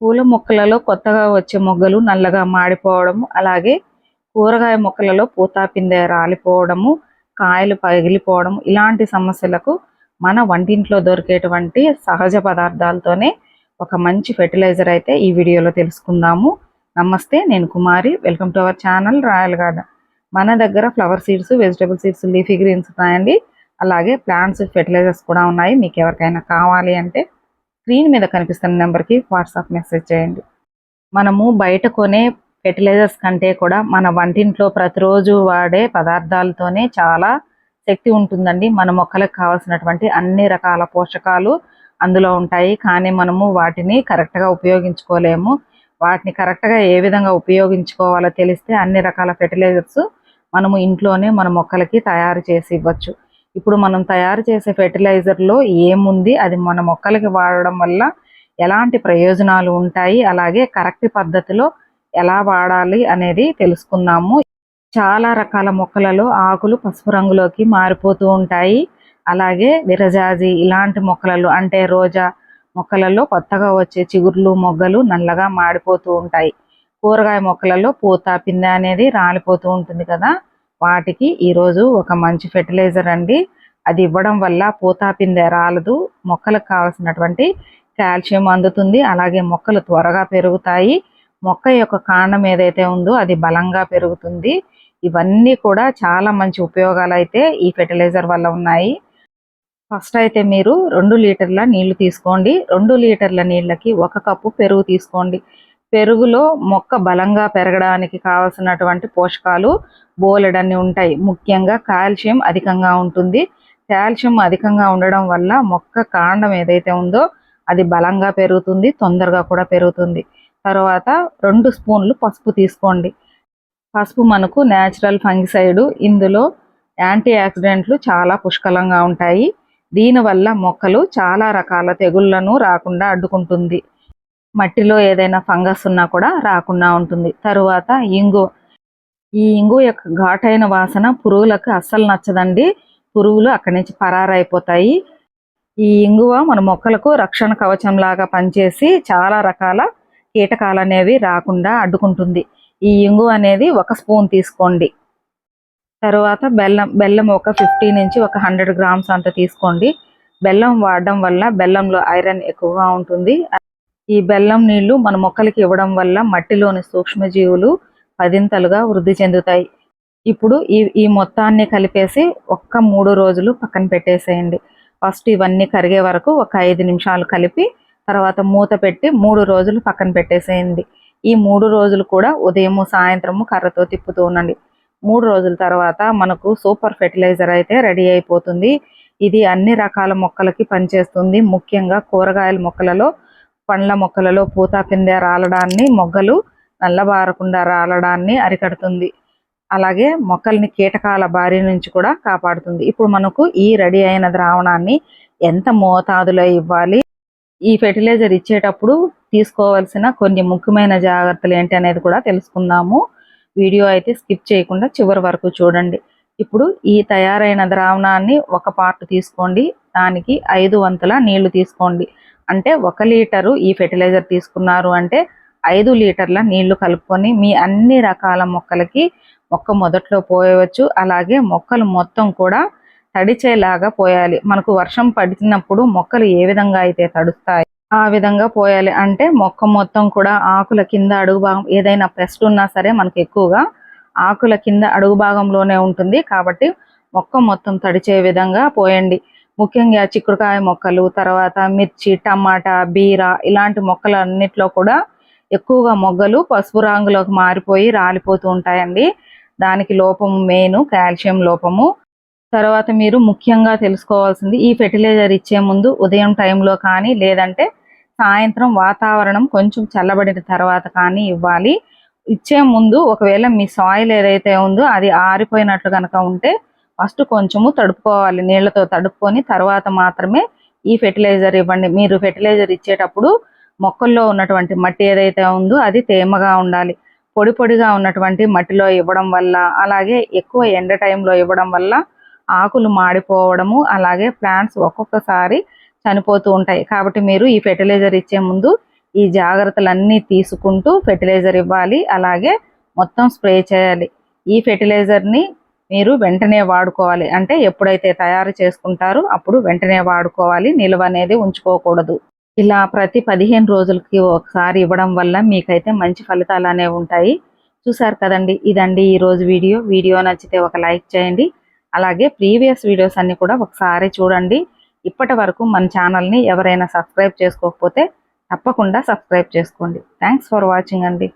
పూల మొక్కలలో కొత్తగా వచ్చే మొగ్గలు నల్లగా మాడిపోవడము అలాగే కూరగాయ మొక్కలలో పూతాపిందె రాలిపోవడము కాయలు పగిలిపోవడం ఇలాంటి సమస్యలకు మన వంటింట్లో దొరికేటువంటి సహజ పదార్థాలతోనే ఒక మంచి ఫెర్టిలైజర్ అయితే ఈ వీడియోలో తెలుసుకుందాము. నమస్తే నేను Kumari. Welcome to our channel royal garden. మన దగ్గర flower seeds vegetable seeds leafy greens ఉన్నాయండి. అలాగే ప్లాంట్స్ ఫెర్టిలైజర్స్ కూడా ఉన్నాయి. మీకు ఎవరికైనా కావాలి అంటే స్క్రీన్ మీద కనిపిస్తున్న నెంబర్కి వాట్సాప్ మెసేజ్ చేయండి. మనము బయట కొనే ఫెర్టిలైజర్స్ కంటే కూడా మన వంటింట్లో ప్రతిరోజు వాడే పదార్థాలతోనే చాలా శక్తి ఉంటుందండి. మన మొక్కలకు కావాల్సినటువంటి అన్ని రకాల పోషకాలు అందులో ఉంటాయి. కానీ మనము వాటిని కరెక్ట్గా ఉపయోగించుకోలేము. వాటిని కరెక్ట్గా ఏ విధంగా ఉపయోగించుకోవాలో తెలిస్తే అన్ని రకాల ఫెర్టిలైజర్స్ మనము ఇంట్లోనే మన మొక్కలకి తయారు చేసి ఇవ్వచ్చు. ఇప్పుడు మనం తయారు చేసే ఫెర్టిలైజర్లో ఏముంది? అది మన మొక్కలకి వాడడం వల్ల ఎలాంటి ప్రయోజనాలు ఉంటాయి? అలాగే కరెక్ట్ పద్ధతిలో ఎలా వాడాలి అనేది తెలుసుకుందాము. చాలా రకాల మొక్కలలో ఆకులు పసుపు రంగులోకి మారిపోతూ ఉంటాయి. అలాగే విరజాజి ఇలాంటి మొక్కలలో అంటే రోజా మొక్కలలో కొత్తగా వచ్చే చిగుర్లు మొగ్గలు నల్లగా మాడిపోతూ ఉంటాయి. కూరగాయ మొక్కలలో పూత పిందె అనేది రాలిపోతూ ఉంటుంది కదా? వాటికి ఈరోజు ఒక మంచి ఫెర్టిలైజర్ అండి. అది ఇవ్వడం వల్ల పూతాపిందె రాలదు. మొక్కలకు కావాల్సినటువంటి కాల్షియం అందుతుంది. అలాగే మొక్కలు త్వరగా పెరుగుతాయి. మొక్క యొక్క కాండం ఏదైతే ఉందో అది బలంగా పెరుగుతుంది. ఇవన్నీ కూడా చాలా మంచి ఉపయోగాలు అయితే ఈ ఫెర్టిలైజర్ వల్ల ఉన్నాయి. ఫస్ట్ అయితే మీరు రెండు లీటర్ల నీళ్ళు తీసుకోండి. రెండు లీటర్ల నీళ్ళకి ఒక కప్పు పెరుగు తీసుకోండి. పెరుగులో మొక్క బలంగా పెరగడానికి కావలసినటువంటి పోషకాలు బోలెడన్ని ఉంటాయి. ముఖ్యంగా కాల్షియం అధికంగా ఉంటుంది. కాల్షియం అధికంగా ఉండడం వల్ల మొక్క కాండం ఏదైతే ఉందో అది బలంగా పెరుగుతుంది తొందరగా కూడా పెరుగుతుంది. తర్వాత రెండు స్పూన్లు పసుపు తీసుకోండి. పసుపు మనకు న్యాచురల్ ఫంగిసైడ్ ఇందులో యాంటీ ఆక్సిడెంట్లు చాలా పుష్కలంగా ఉంటాయి. దీనివల్ల మొక్కలు చాలా రకాల తెగుళ్ళను రాకుండా అడ్డుకుంటుంది. మట్టిలో ఏదైనా ఫంగస్ ఉన్నా కూడా రాకుండా ఉంటుంది. తరువాత ఇంగు. ఈ ఇంగు యొక్క ఘాటైన వాసన పురుగులకు అస్సలు నచ్చదండి. పురుగులు అక్కడి నుంచి పరారైపోతాయి. ఈ ఇంగువ మన మొక్కలకు రక్షణ కవచం లాగా పనిచేసి చాలా రకాల కీటకాలు అనేవి రాకుండా అడ్డుకుంటుంది. ఈ ఇంగు అనేది ఒక స్పూన్ తీసుకోండి. తర్వాత బెల్లం బెల్లం ఒక ఫిఫ్టీ నుంచి ఒక హండ్రెడ్ గ్రామ్స్ అంత తీసుకోండి. బెల్లం వాడడం వల్ల బెల్లంలో ఐరన్ ఎక్కువగా ఉంటుంది. ఈ బెల్లం నీళ్ళు మన మొక్కలకి ఇవ్వడం వల్ల మట్టిలోని సూక్ష్మజీవులు పదింతలుగా వృద్ధి చెందుతాయి. ఇప్పుడు ఈ ఈ మొత్తాన్ని కలిపేసి ఒక్క మూడు రోజులు పక్కన పెట్టేసేయండి. ఫస్ట్ ఇవన్నీ కరిగే వరకు ఒక ఐదు నిమిషాలు కలిపి తర్వాత మూత పెట్టి మూడు రోజులు పక్కన పెట్టేసేయండి. ఈ మూడు రోజులు కూడా ఉదయము సాయంత్రము కర్రతో తిప్పుతూ ఉండండి. మూడు రోజుల తర్వాత మనకు సూపర్ ఫెర్టిలైజర్ అయితే రెడీ అయిపోతుంది. ఇది అన్ని రకాల మొక్కలకి పనిచేస్తుంది. ముఖ్యంగా కూరగాయల మొక్కలలో పండ్ల మొక్కలలో పూత కింద రాలడాన్ని మొగ్గలు నల్లబారకుండా రాలడాన్ని అరికడుతుంది. అలాగే మొక్కల్ని కీటకాల బారి నుంచి కూడా కాపాడుతుంది. ఇప్పుడు మనకు ఈ రెడీ అయిన ద్రావణాన్ని ఎంత మోతాదులో ఇవ్వాలి? ఈ ఫెర్టిలైజర్ ఇచ్చేటప్పుడు తీసుకోవాల్సిన కొన్ని ముఖ్యమైన జాగ్రత్తలు ఏంటి అనేది కూడా తెలుసుకుందాము. వీడియో అయితే స్కిప్ చేయకుండా చివరి వరకు చూడండి. ఇప్పుడు ఈ తయారైన ద్రావణాన్ని ఒక పార్ట్ తీసుకోండి. దానికి ఐదు వంతుల నీళ్ళు తీసుకోండి. అంటే ఒక లీటరు ఈ ఫెర్టిలైజర్ తీసుకున్నారు అంటే ఐదు లీటర్ల నీళ్ళు కలుపుకొని మీ అన్ని రకాల మొక్కలకి మొక్క మొదట్లో పోయవచ్చు. అలాగే మొక్కలు మొత్తం కూడా తడిచేలాగా పోయాలి. మనకు వర్షం పడినప్పుడు మొక్కలు ఏ విధంగా అయితే తడుస్తాయి ఆ విధంగా పోయాలి. అంటే మొక్క మొత్తం కూడా ఆకుల కింద అడుగు భాగం ఏదైనా పెస్ట్ ఉన్నా సరే మనకు ఎక్కువగా ఆకుల కింద అడుగు భాగంలోనే ఉంటుంది. కాబట్టి మొక్క మొత్తం తడిచే విధంగా పోయండి. ముఖ్యంగా చిక్కుడుకాయ మొక్కలు తర్వాత మిర్చి టమాటా బీర ఇలాంటి మొక్కలన్నిట్లో కూడా ఎక్కువగా మొగ్గలు పసుపు రంగులోకి మారిపోయి రాలిపోతూ ఉంటాయండి. దానికి లోపం మెయిన్ కాల్షియం లోపము. తర్వాత మీరు ముఖ్యంగా తెలుసుకోవాల్సింది ఈ ఫెర్టిలైజర్ ఇచ్చే ముందు ఉదయం టైంలో కానీ లేదంటే సాయంత్రం వాతావరణం కొంచెం చల్లబడిన తర్వాత కానీ ఇవ్వాలి. ఇచ్చే ముందు ఒకవేళ మీ సాయిల్ ఏదైతే ఉందో అది ఆరిపోయినట్లు కనుక ఉంటే ఫస్ట్ కొంచెము తడుపుకోవాలి నీళ్ళతో తడుపుకొని తర్వాత మాత్రమే ఈ ఫెర్టిలైజర్ ఇవ్వండి. మీరు ఫెర్టిలైజర్ ఇచ్చేటప్పుడు మొక్కల్లో ఉన్నటువంటి మట్టి ఏదైతే ఉందో అది తేమగా ఉండాలి. పొడి పొడిగా ఉన్నటువంటి మట్టిలో ఇవ్వడం వల్ల అలాగే ఎక్కువ ఎండ టైంలో ఇవ్వడం వల్ల ఆకులు మాడిపోవడము అలాగే ప్లాంట్స్ ఒక్కొక్కసారి చనిపోతూ ఉంటాయి. కాబట్టి మీరు ఈ ఫెర్టిలైజర్ ఇచ్చే ముందు ఈ జాగ్రత్తలన్నీ తీసుకుంటూ ఫెర్టిలైజర్ ఇవ్వాలి. అలాగే మొత్తం స్ప్రే చేయాలి. ఈ ఫెర్టిలైజర్ని మీరు వెంటనే వాడుకోవాలి. అంటే ఎప్పుడైతే తయారు చేసుకుంటారో అప్పుడు వెంటనే వాడుకోవాలి. నిల్వ అనేది ఉంచుకోకూడదు. ఇలా ప్రతి పదిహేను రోజులకి ఒకసారి ఇవ్వడం వల్ల మీకైతే మంచి ఫలితాలు అనేవి ఉంటాయి. చూసారు కదండి? ఇదండి ఈ రోజు వీడియో. వీడియో నచ్చితే ఒక లైక్ చేయండి. అలాగే ప్రీవియస్ వీడియోస్ అన్నీ కూడా ఒకసారి చూడండి. ఇప్పటి వరకు మన ఛానల్ని ఎవరైనా సబ్స్క్రైబ్ చేసుకోకపోతే తప్పకుండా సబ్స్క్రైబ్ చేసుకోండి. థ్యాంక్స్ ఫర్ వాచింగ్ అండి.